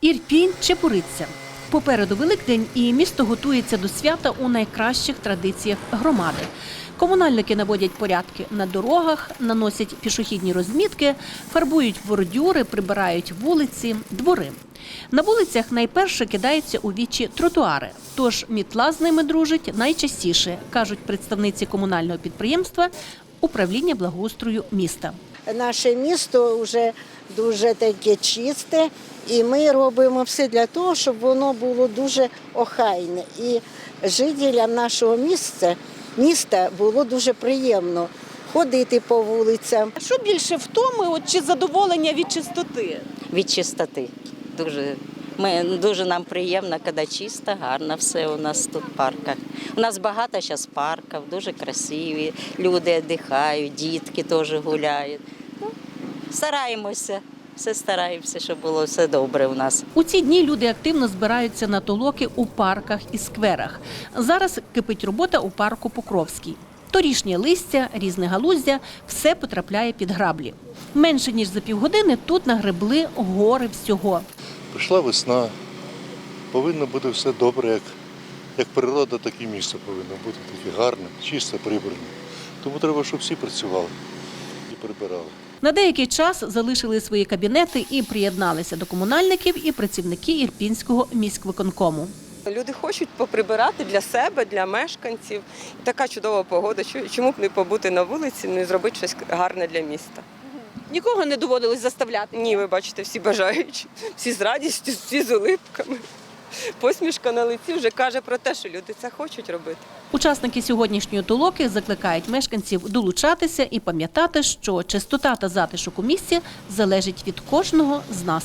Ірпінь Чепуриця. Попереду Великдень і місто готується до свята у найкращих традиціях громади. Комунальники наводять порядки на дорогах, наносять пішохідні розмітки, фарбують бордюри, прибирають вулиці, двори. На вулицях найперше кидаються у вічі тротуари, тож мітла з ними дружить найчастіше, кажуть представниці комунального підприємства управління благоустрою міста. Наше місто вже дуже таке чисте, і ми робимо все для того, щоб воно було дуже охайне. І жителям нашого місця, міста було дуже приємно ходити по вулицям. Що більше втоми от, чи задоволення від чистоти? від чистоти. Дуже, ми, дуже нам приємно, коли чисто, гарно все у нас тут в парках. У нас багато зараз парків, дуже красиві, люди віддихають, дітки теж гуляють. Стараємося, все стараємося, щоб було все добре у нас. У ці дні люди активно збираються на толоки у парках і скверах. Зараз кипить робота у парку Покровський. Торішнє листя, різне галуздя – все потрапляє під граблі. Менше ніж за півгодини тут нагребли гори всього. Прийшла весна, повинно бути все добре, як, як природа, так і місто повинно бути таке гарне, чисте, прибране. Тому треба, щоб всі працювали і прибирали. На деякий час залишили свої кабінети і приєдналися до комунальників і працівники Ірпінського міськвиконкому. Люди хочуть поприбирати для себе, для мешканців. Така чудова погода. Чу- Чому б не побути на вулиці, не зробити щось гарне для міста? Нікого не доводилось заставляти. Ні, ви бачите, всі бажаючі, всі з радістю, всі з улипками. Посмішка на лиці вже каже про те, що люди це хочуть робити. Учасники сьогоднішньої толоки закликають мешканців долучатися і пам'ятати, що чистота та затишок у місті залежить від кожного з нас.